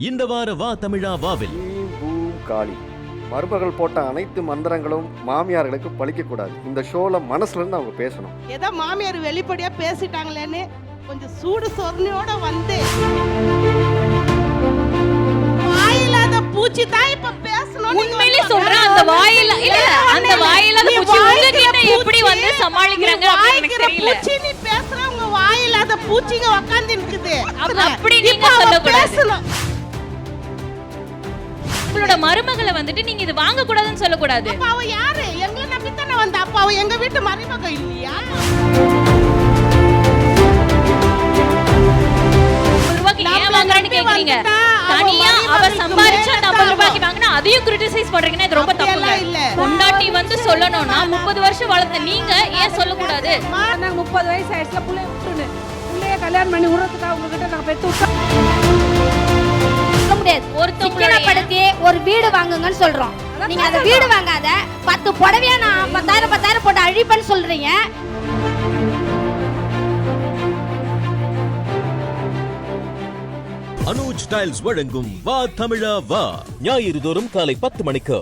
இந்த வார வா தமிழா வாவில். காளி. மருமகள் போட்ட அனைத்து மந்திரங்களும் மாமியார்களுக்கு பலிக்கக்கூடாது இந்த ஷோல மனசுல இருந்து அவங்க பேசணும். ஏதோ மாமியார் வெளிப்படையா பேசிட்டாங்களேன்னு கொஞ்சம் சூடு சொரணையோட வந்து. வாயில்லாத பூச்சி தான் இப்ப பேசணும் உண்மையிலே சொல்றேன் அந்த வாயில இல்ல அந்த வாயில்லாத பூச்சி உங்ககிட்ட எப்படி வந்து சமாளிக்கிறாங்க அப்படின்னு எனக்கு தெரியல. பூச்சி நீ பேசுற உங்க வாயில்லாத பூச்சிங்க உட்கார்ந்து இருக்குது அப்ப அப்படி நீங்க சொல்லக்கூடாது. பேசணும். உங்களோட மருமகளை வந்துட்டு நீங்க இது வாங்க கூடாதுன்னு சொல்லக்கூடாது அவ யாரு? எங்களை நம்பி தானே வந்தா. அப்ப அவ எங்க வீட்டு மருமக இல்லையா? ரூபாய்க்கு ஏன் வாங்குறேன்னு கேக்குறீங்க? தனியா அவ சம்பாரிச்சு ஐம்பது ரூபாய்க்கு வாங்கினா அதையும் கிரிட்டிசைஸ் பண்றீங்கன்னா இது ரொம்ப இல்ல. பொண்டாட்டி வந்து சொல்லணும்னா முப்பது வருஷம் வளர்த்த நீங்க ஏன் சொல்லக்கூடாது? நாங்கள் முப்பது வயசு ஆயிடுச்சுல பிள்ளைய விட்டுருன்னு. பிள்ளைய கல்யாணம் பண்ணி விடுறதுக்காக உங்ககிட்ட நாங்கள் பெற்று ஒரு வீடு வாங்குங்கன்னு சொல்றோம். நீங்க அந்த வீடு வாங்காத பத்து புடவையா நான் பத்தாயிரம் பத்தாயிரம் போட்டு அழிப்பேன்னு சொல்றீங்க. அனுஜ் டைல்ஸ் வழங்கும் வா தமிழா வா. ஞாயிறு தோறும் காலை பத்து மணிக்கு.